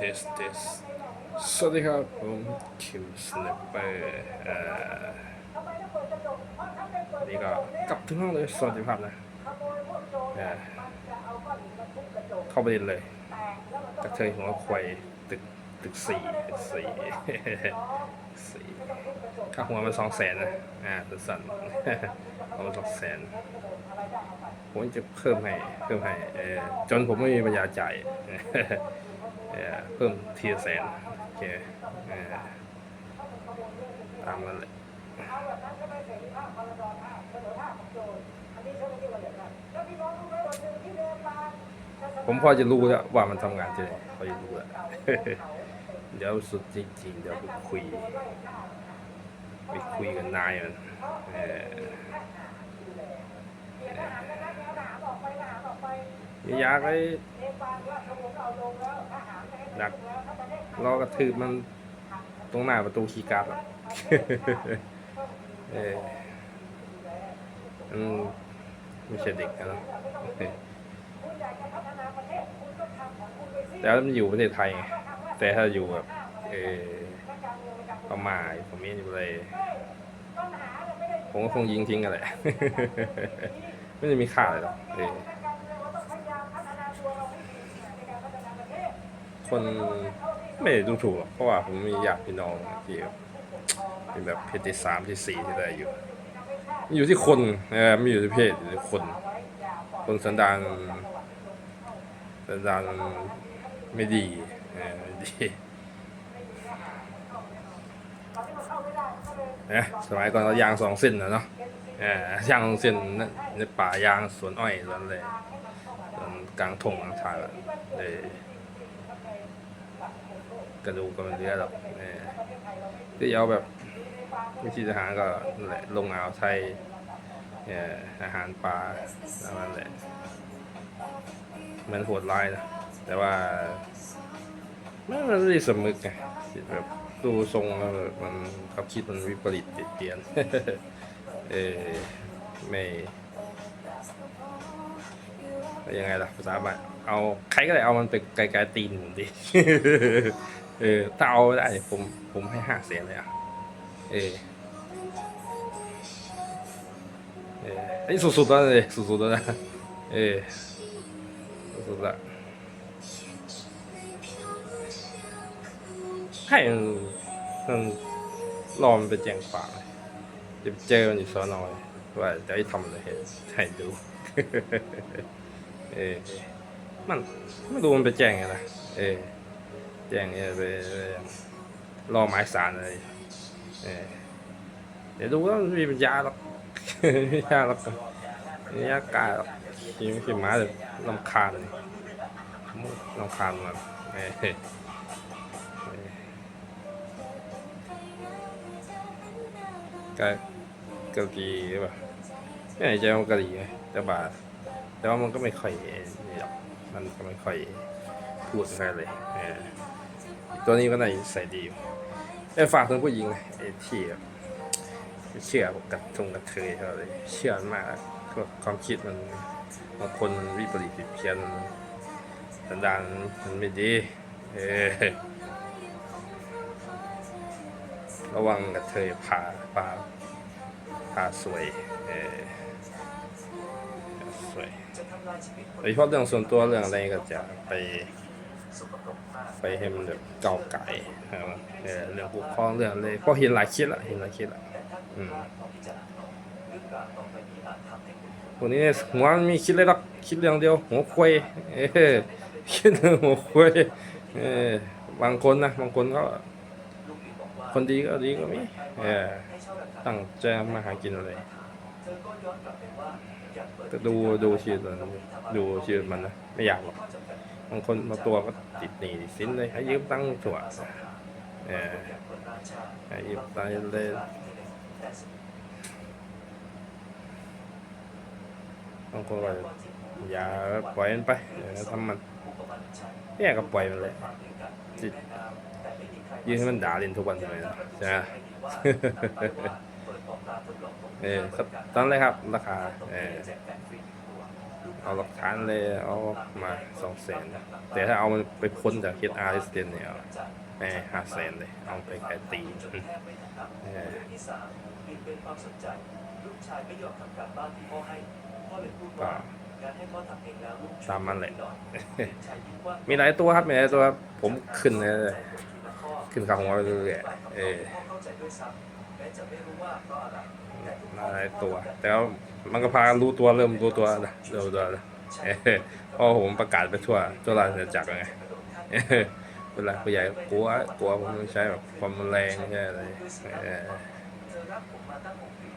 เทสเทสสวัสดีครับผมคิมสเนปเปอร์เนี่ก็กลับถึงห้องเลยสวัสดีครับนะเข้าประเด็นเลยกระเทยหัวควายตึกตึกสี่ตึกสี่สี่ค่าหัวมันสองแสนนะอ่าสั้นๆเอามาสองแสนผมจะเพิ่มให้เพิ่มให้เออจนผมไม่มีปัญญาจ่าย เพิ่มทีละแสนโอเคตามนั้นเลยผมพอจะรู้แล้วว่ามันทำงานจะไหนพอจะรู้แล้วเดี๋ยวสุดจริงๆ เดี๋ยวไปคุยไปคุยกับนายมันเออไม่อยากเลย อยากรอกระทืบมันตรงหน้าประตูคีย์การ์ดอะเอออืมไม่ใช่เด็กนะเนอเออแต่ว่ามันอยู่ประเทศไทยไงแต่ถ้าอยู่แบบเออพม่าผมไม่อยู่เลยผมก็คงยิงทิ้งกันแหละ ไม่ได้มีค่าอะไรหรอกเออ คนไม่ได้ดูถูกหรอกเพราะว่าผมมีญาติพี่น้องที่เป็นแบบเพศที่สามที่สี่ที่ได้อยู่มันอยู่ที่คนเออไม่อยู่ที่เพศอยู่ที่คน คนสันดานสันดานไม่ดีไม่ดีนะสมัยก่อนเรายางสองเส้นนะเนาะยางสองเส้นในป่ายางสวนอ้อยสวนอะไรสวนกลางทงกลางทางเออ กระดูกก็มันเหลือหรอกเออที่เอาแบบวิธีทหารก็แหละลงอ่าวไทยเอ่ออาหารปลาประมาณนั้นแหละมันโหดร้ายนะแต่ว่ามันไม่ได้สำนึกไงแบบดูทรงแล้วแบบมันเขาคิดมันวิปริตเปลี่ยนเออไม่ยังไงล่ะภาษาบ้าน เอาใครก็ได้เอามันไปไกลๆตีนผมดิ เออ ถ้าเอาได้ผมผมให้ห้าแสนเลยอะ เออ เออไอ้สุดๆแล้วเลยสุดๆแล้วนะเออ สุดๆละให้มันมันรอมันไปแจ้งความจะเจอมันอยู่สอนอยว่าจะให้ทำอะไรให้ให้ดู เออ มันไม่รู้มันไปแจ้งไงนะเออแจ้งเนี่ยไปรอหมายสารอะไรเออเดี๋ยวดูว่ามันมีปัญญาหรอกไม่ยาหรอกไม่ยากายหรอกขี่ขี่ม้าแบบลำคาญลำคาญมันเออก็เกาหลีหรือเปล่าไม่ใจว่าเกาหลีไหมแต่บาแต่ว่ามันก็ไม่ค่อย มันก็ไม่ค่อยพูดแค่เลยตัวนี้ก็น่าใส่ดีอยู่แต่ฝากถึงผู้หญิงนะไอ้ที่แบเชื่อกับทงกับเทยเขาเลยเชื่อมากก็ความคิดมันบางคนมันวิปริตผิดเพี้ยนสันดานมันไม่ดี เออระวังกับเทยพาพาพาสวย เออ สวยโดยเฉพาะเรื่องส่วนตัวเรื่องอะไรก็จะไปไปให้มันแบบเก่าไก่ครับเรื่องปกครองเรื่องอะไรเพราะเห็นหลายคลิปละเห็นหลายคลิปละอืมพวกนี้เนี่ยหัวมีคิดเลยหรอกคิดเรื่องเดียวหัวควยเออคิดเรื่องหัวควยเออบางคนนะบางคนก็ คนดีก็ดีก็มีเออตั้งใจมาหากินอะไร แต่ดูดูชีวิตมันดูชีวิตมันนะไม่อยากหรอกบางคนบางตัวก็ติดหนี้ติดสินเลยให้ยืมตังค์ถั่วเออให้ยืมตังค์เลยบางคนก็อย่าปล่อยมันไปเออทำมันเนี่ยก็ปล่อยมันเลยจิยืนให้มันด่าเล่นทุกวันทำไมนะใช่ไหม เออครับตอนแรกครับราคาเออเอาหลักฐานเลยเอามาสองแสนแต่ถ้าเอามันไปพ้นจากเฮดอาร์เอสเนเนี่ยแม่ห้าแสนเลย เอาไปแค่ตีเออที่สามเปลี่ยนเป็นความสนใจลูกชายไม่ยอมทำการบ้านที่พ่อให้พ่อเลยพูดก็ว่าการให้พ่อทำเองแล้วลูกช่วยตามมันแหละหน่อยชายยิ้มว่ามีหลายตัวครับมีหลายตัวครับผมขึ้นเลยแต่ทีละข้อขึ้นข้างหัวไปเรื่อยๆเออ พ่อเข้าใจด้วยซ้ำแม้จะไม่รู้ว่าเพราะอะไรแต่ทุกข้อหลายตัว แต่ว่ามันก็พารู้ตัวเริ่มรู้ตัวนะเริ่มรู้ตัวนะเออเพราะผมประกาศไปทั่วทั่วราชอาณาจักรไงเออเวลาผู้ใหญ่กลัวกลัวผมใช้แบบความแรงใช่อะไรเออเธอรักผมมาตั้งหกปี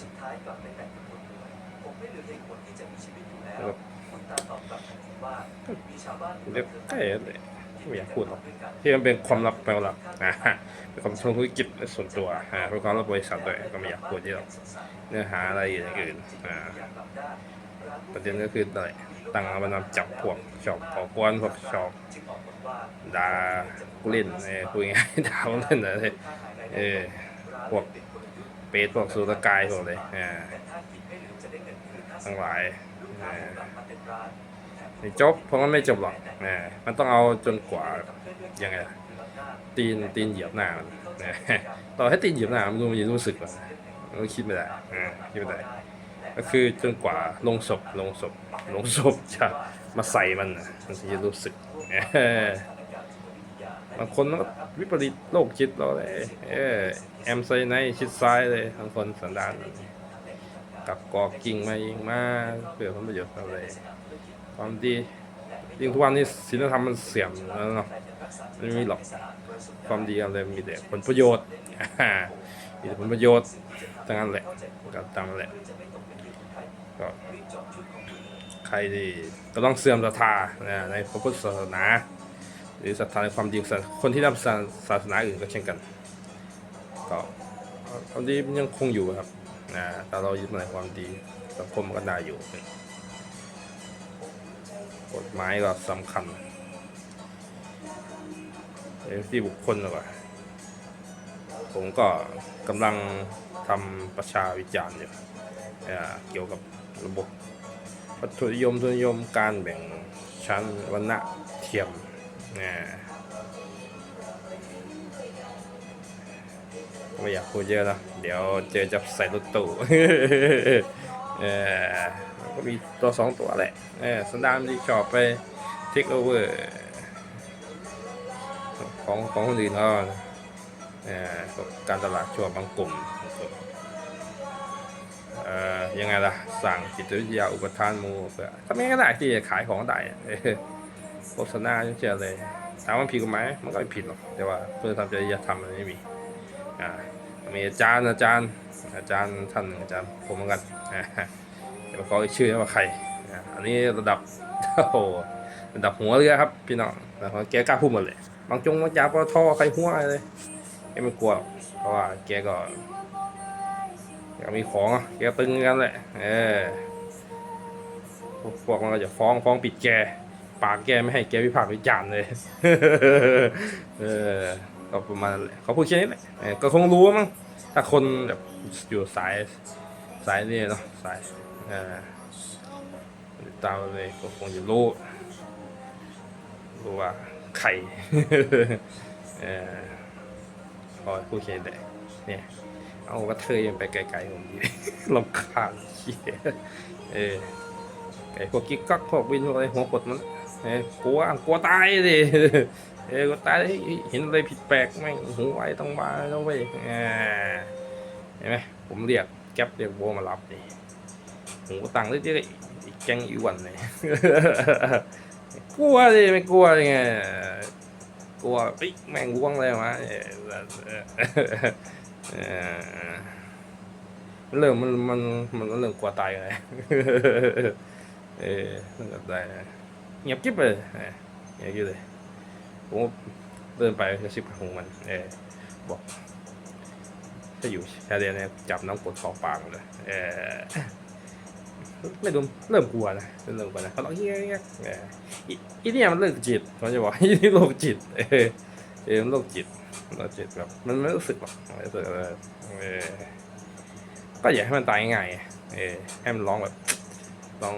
สุดท้ายกลับไปแต่งกับคนรวยผมไม่เหลือเหตุผลที่จะมีชีวิตอยู่แล้วคุณตาตอบกลับทันทีว่ามีชาวบ้านเรียกใกล้เลย ไม่อยากพูดหรอกที่มันเป็นความลับความลับนะเป็นความธุรกิจส่วนตัวอ่าเป็นความลับบริษัทด้วยก็ไม่อยากพูดเยอะเนื้อหาอะไรอย่างอื่นอ่าประเด็นก็คืออะไรตั้งเอามานำจับพวกชอบก่อกวนพวกชอบด่าเล่นเออพูดง่ายด่าเล่นอะไรเออพวกเปรตพวกสุรกายพวกเลยอ่าทั้งหลายอ่า ไม่จบ เพราะมันไม่จบหรอกนะมันต้องเอาจนกว่ายังไงตีนตีนเหยียบหน้ามันนะต่อให้ตีนเหยียบหน้ามันรู้มันจะรู้สึกหรอมันก็คิดไม่ได้คิดไม่ได้ ก็คือจนกว่าลงศพลงศพลงศพจะมาใส่มันนะมันถึงจะรู้สึกบางคนก็วิปริตโรคจิตเราเลยเออแอมไซไนท์ชิดซ้ายเลยบางคนสันดานกับกอกกิ่งมายิงมาเพื่อผลประโยชน์อะไร ความดียิ่งทุกวันนี้ศีลธรรมมันเสื่อมแล้วเนาะไม่มีหรอกความดีอะไรมีแต่ผลประโยชน์มีแต่ผลประโยชน์ทั้งนั้นแหละก็ตามนั้นแหละก็ใครที่ก็ต้องเสื่อมศรัทธานะในพระพุทธศาสนา หรือศรัทธาในความดีของคนที่นับศาสนาอื่นก็เช่นกันก็ความดีมันยังคงอยู่ครับนะแต่เรายึดในความดีสังคมก็น่าอยู่ กฎหมายก็สำคัญเป็นที่บุคคลหรอกว่าผมก็กำลังทำประชาวิจารณ์อยู่เอ่อเกี่ยวกับระบบวัตถุนิยมทุนนิยมการแบ่งชั้นวรรณะเทียมนะไม่อยากพูดเยอะนะเดี๋ยวเจอจับใส่รถตู้เออ ก็มีตัวสองตัวแหละเออสันดานที่ชอบไปเทคโอเวอร์ของของคนอื่นเขาเออการตลาดชั่วบางกลุ่มเอ่อยังไงล่ะ สั่งจิตวิทยาอุปทานมูเพื่อทำยังไงก็ได้ที่จะขายของได้โฆษณาเชื่อเลยถามว่าผิดกฎหมายมันก็ไม่ผิดหรอก แต่ว่าเพื่อทำจริยธรรมมันไม่มีอ่ามีอาจารย์อาจารย์ อาจารย์ท่านหนึ่งอาจารย์ผมเหมือนกัน อ่าเดี๋ยวขอชื่อนะว่าใครอันนี้ระดับโอ้โหระดับหัวเรือครับพี่น้องนะครับแกกล้าพูดหมดเลย บางจงบางจากปตทใครหัวอะไรเลยแกไม่กลัวเพราะว่าแกก็แกก็มีของแกตึงกันแหละเออพวกมันก็จะฟ้องฟ้องปิดแกปากแกไม่ให้แกวิพากษ์วิจารณ์เลย เออ ก็ประมาณเขาพูดแค่นี้แหละก็คงรู้มั้ง ถ้าคนแบบอยู่สายสายนี่เนาะสาย เออตามเลยก็คงจะรู้รู้ว่าใครเออพอผู้เขียนได้เนี่ยเอากระเทยไปไกลๆผมดีลำคาญเขียเออไก่พวกกิ๊กกักพวกวินอะไรหัวกดมันเออกลัวกลัวตายดิเออกลัวตายเห็นอะไรผิดแปลกแม่งหูไวต้องมาแล้วเว้ยอ่าเห็นไหมผมเรียกแก๊ปเรียกโบมารับดิ ผมก็ตังค์ได้ที่อีกแก๊งอีวันเลยกลัวดิไม่กลัวยังไงกลัวปิ๊กแม่งว่วงเลยวะเออเออเริ่มมันมันมันเริ่มกลัวตายเลยเออเริ่มกลัวตายนะเงียบกิ๊บเลยเออเงียบกิ๊บเลยผมเดินไปกระซิบหูมัน เออบอกถ้าอยู่ชายแดนเนี่ยจับน้องปวดคอปากเลยเออ ไม่รู้เริ่มกลัวนะเริ่มกลัวนะเขาต้องเฮี้ยเฮี้ยอีเนี่ยมันเลิกจิตเขาจะบอกอีนี่โรคจิต เออเออมันโรคจิตโรคจิตแบบมันไม่รู้สึกหรอกไม่รู้สึกอะไรเออก็อยากให้มันตายง่ายๆเออให้มันร้องแบบร้อง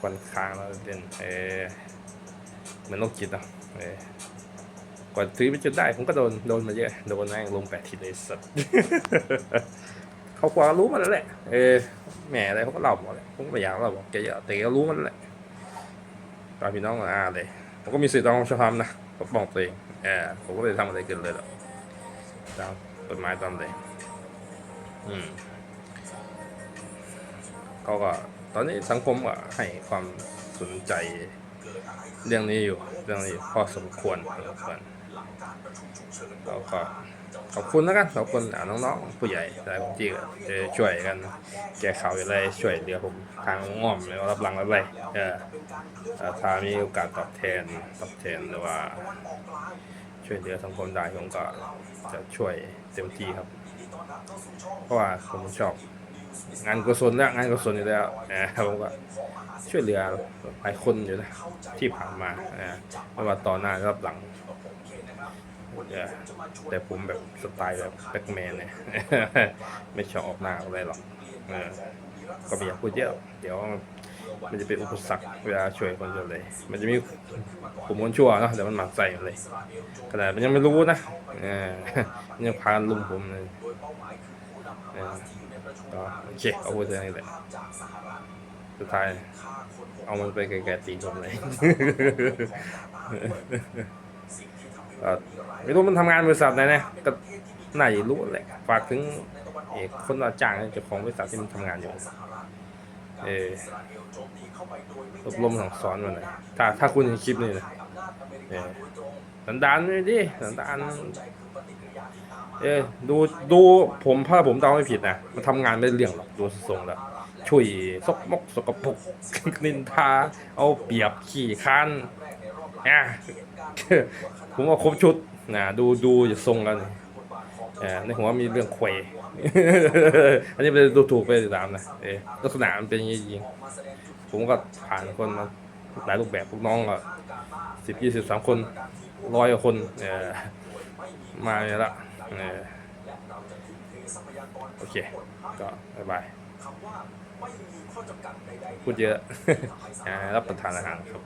ควันค้างแล้วเล่นเออเหมือนโรคจิตอะเออกว่าซื้อไปจนได้ผมก็โดนโดนมาเยอะโดนแม่งลงแปดทีเลยสัตว์ เขาควารู้มันแล้วแหละ เออแหมอะไรเขาก็เล่าหมดแหละผมก็ไม่อยากเล่าบอกแกเยอะแต่แกก็รู้มันแล้วแหละตอนพี่น้องอ่าเลยผมก็มีสิทธิ์ต้องชอบทำนะผมบอกตัวเองเออผมก็ไม่ได้ทำอะไรเกินเลยหรอกตามกฎหมายตามเลยอืมเขาก็ตอนนี้สังคมก็ให้ความสนใจเรื่องนี้อยู่เรื่องนี้พอสมควรพอสมควรเราก็ ขอบคุณแล้วกันขอบคุณน้องๆผู้ใหญ่หลายคนที่ช่วยกัน แก้ข่าวอะไรช่วยเหลือผมทางง่อมแล้วรับหลังอะไรเออถ้ามีโอกาสตอบแทนตอบแทนหรือว่า ช่วยเหลือสังคมได้ผมก็จะช่วยเต็มที่ครับ เพราะว่าผมชอบงานกุศลแล้วงานกุศลอยู่แล้วเออผมก็ช่วยเหลือหลายคนอยู่นะที่ผ่านมาเออไม่ว่าต่อหน้ารับหลัง แต่ผมแบบสไตล์แบบแบ็กแมนเนี่ยไม่ชอบออกหน้าอะไรหรอกก็ไม่อยากพูดเยอะ เดี๋ยวมันจะเป็นอุปสรรคเวลาช่วยคนเลย มันจะมีผมคนชั่วเนาะเดี๋ยวมันหมักใส่เลยขนาดมันยังไม่รู้นะเออมันยังพาลุมผมเลยเออโอเคเอาพูดเรื่นี้แหละสุดท้ายเอามันไปไกลๆตีผมเลย ไม่รู้มันทำงานบริษัทไหนนะก็น่าจะรู้แหละฝากถึงเอกคนจ้างเจ้าของบริษัทที่มันทำงานอยู่เอออบรมสั่งสอนมันหน่อยถ้าถ้าคุณเห็นคลิปนี้นะเออสันดานเลยดิสันดานเออดูดูผมถ้าผมเดาไม่ผิดนะมันทำงานไม่เรื่องหรอกดูทรงแล้วช่วยซกมกสกปรกนินทา เอาเปรียบขี่ค้านอะ ผมว่าครบชุดนะดูดูจะทรงกันเออในหัวมีเรื่องควยอันนี้ไปดูถูกไปตามนะเออลักษณะมันเป็นอย่างนี้จริงผมก็ผ่านคนมาหลายรูปแบบพวกน้องก็สิบยี่สิบสามคนร้อยคนเออมาเนี่ยละเออโอเค ก็บายบายพูดเยอะรับประทานอาหารครับ